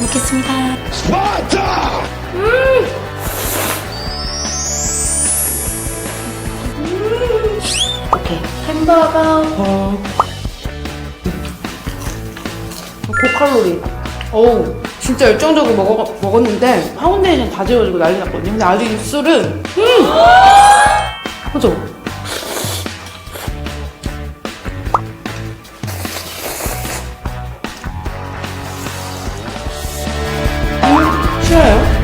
먹겠습니다. 오케이. 햄버거. 어. 고칼로리. 어우, 진짜 열정적으로 먹어, 먹었는데, 파운데이션 다 지워지고 난리 났거든요. 근데 아직 입술은, 음! 그죠? 괜찮아요?